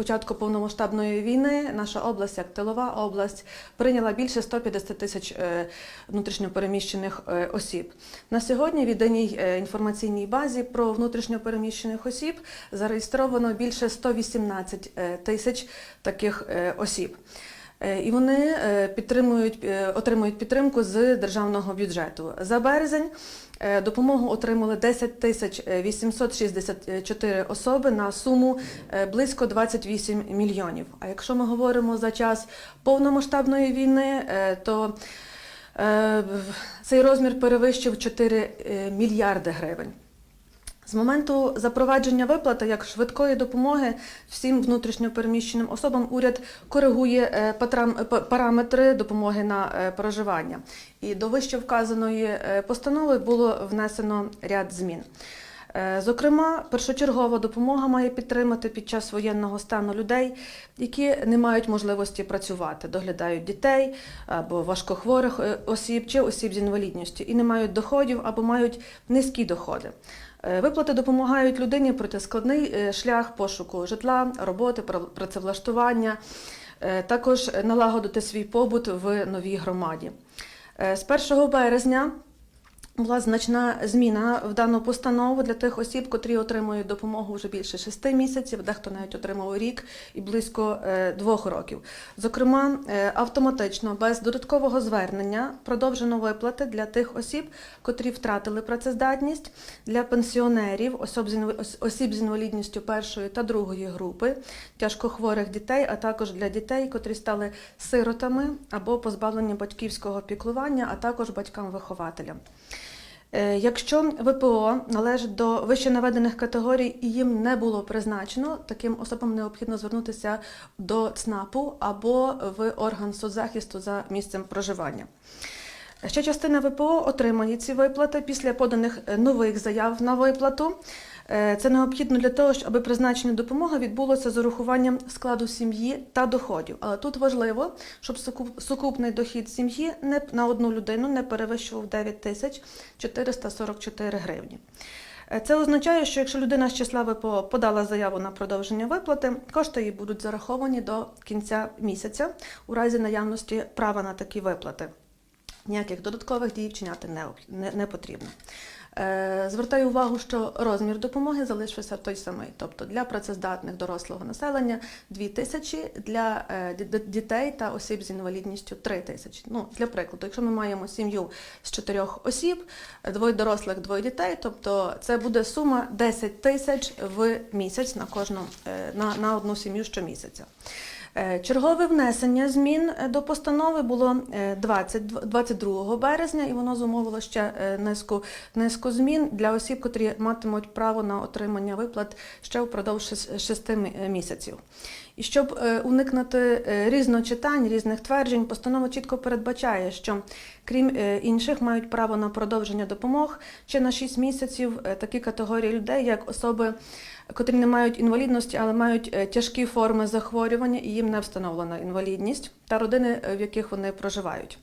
початку повномасштабної війни наша область, як тилова область, прийняла більше 150 тисяч е, внутрішньопереміщених е, осіб. На сьогодні в єдиній е, інформаційній базі про внутрішньопереміщених осіб зареєстровано більше 118 е, тисяч таких осіб. Е, І вони е, підтримують, е, отримують підтримку з державного бюджету. За березень допомогу отримали 10 тисяч е, 864 особи на суму близько 28 мільйонів. А якщо ми говоримо за час повномасштабної війни, то цей розмір перевищив 4 е, мільярди гривень. З моменту запровадження виплати як швидкої допомоги всім внутрішньопереміщеним особам уряд коригує е, па- параметри допомоги на е, проживання. І до вище вказаної е, постанови було внесено ряд змін. Е, Зокрема, першочергова допомога має підтримати під час воєнного стану людей, які не мають можливості працювати, доглядають дітей або важкохворих е, осіб чи осіб з інвалідністю і не мають доходів або мають низькі доходи. Е, Виплати допомагають людині пройти складний е, шлях пошуку житла, роботи, пра- працевлаштування, е, також налагодити свій побут в новій громаді. З 1 березня була значна зміна в дану постанову для тих осіб, котрі отримують допомогу вже більше шести місяців, дехто навіть отримав рік і близько е, двох років. Зокрема, е, автоматично без додаткового звернення продовжено виплати для тих осіб, котрі втратили працездатність, для пенсіонерів, осіб з осіб з інвалідністю першої та другої групи, тяжкохворих дітей, а також для дітей, котрі стали сиротами або позбавлені батьківського піклування, а також батькам-вихователям. Е, Якщо ВПО належить до вище наведених категорій і їм не було призначено, таким особам необхідно звернутися до ЦНАПу або в орган соцзахисту за місцем проживання. Ще частина ВПО отримає ці виплати після поданих нових заяв на виплату. Е, Це необхідно для того, щоб призначення допомоги відбулося з урахуванням складу сім'ї та доходів. Але тут важливо, щоб сукупний дохід сім'ї не на одну людину не перевищував 9 тисяч 444 гривні. Е, Це означає, що якщо людина з числа ВПО подала заяву на продовження виплати, кошти їй будуть зараховані до кінця місяця у разі наявності права на такі виплати. Ніяких додаткових дій вчиняти не потрібно. Е, Звертаю увагу, що розмір допомоги залишився той самий. Тобто для працездатних дорослого населення 2 тисячі, для е, ді- ді- дітей та осіб з інвалідністю 3 тисячі. Ну, для прикладу, якщо ми маємо сім'ю з чотирьох осіб, двоє дорослих, двоє дітей, тобто це буде сума 10 тисяч в місяць на кожну е, на, на одну сім'ю щомісяця. Е, Чергове внесення змін е, до постанови було е, 20, 22 березня, і воно зумовило ще е, низку, низку змін для осіб, котрі матимуть право на отримання виплат ще впродовж 6 місяців. І щоб е, уникнути е, різночитань, різних тверджень, постанова чітко передбачає, що крім е, інших мають право на продовження допомог ще на 6 місяців е, такі категорії людей, як особи, котрі не мають інвалідності, але мають е, тяжкі форми захворювання і їм не встановлена інвалідність, та родини, е, в яких вони проживають.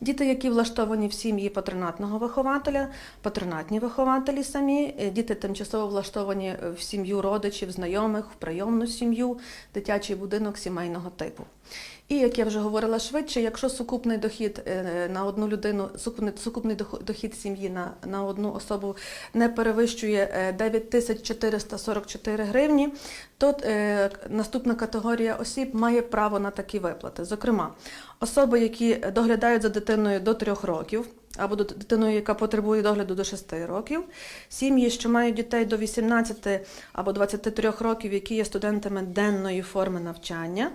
Діти, які влаштовані в сім'ї патронатного вихователя, патронатні вихователі самі, е, діти тимчасово влаштовані е, в сім'ю родичів, знайомих, в прийомну сім'ю, дитячий будинок сімейного типу. І як я вже говорила швидше, якщо сукупний дохід е, на одну людину, сукупний, сукупний дохід сім'ї на, на одну особу не перевищує е, 9444 гривні, то е, наступна категорія осіб має право на такі виплати. Зокрема, особи, які доглядають за дитиною до 3 років, або дитиною, яка потребує догляду до 6 років, сім'ї, що мають дітей до 18 або 23 років, які є студентами денної форми навчання.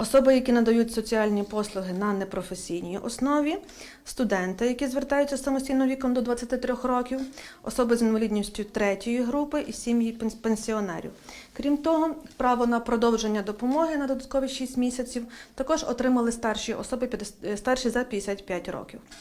Особи, які надають соціальні послуги на непрофесійній основі, студенти, які звертаються самостійно віком до 23 років, особи з інвалідністю третьої групи і сім'ї пенсіонерів. Крім того, право на продовження допомоги на додаткові 6 місяців також отримали старші особи 50 е, старші за 55 років.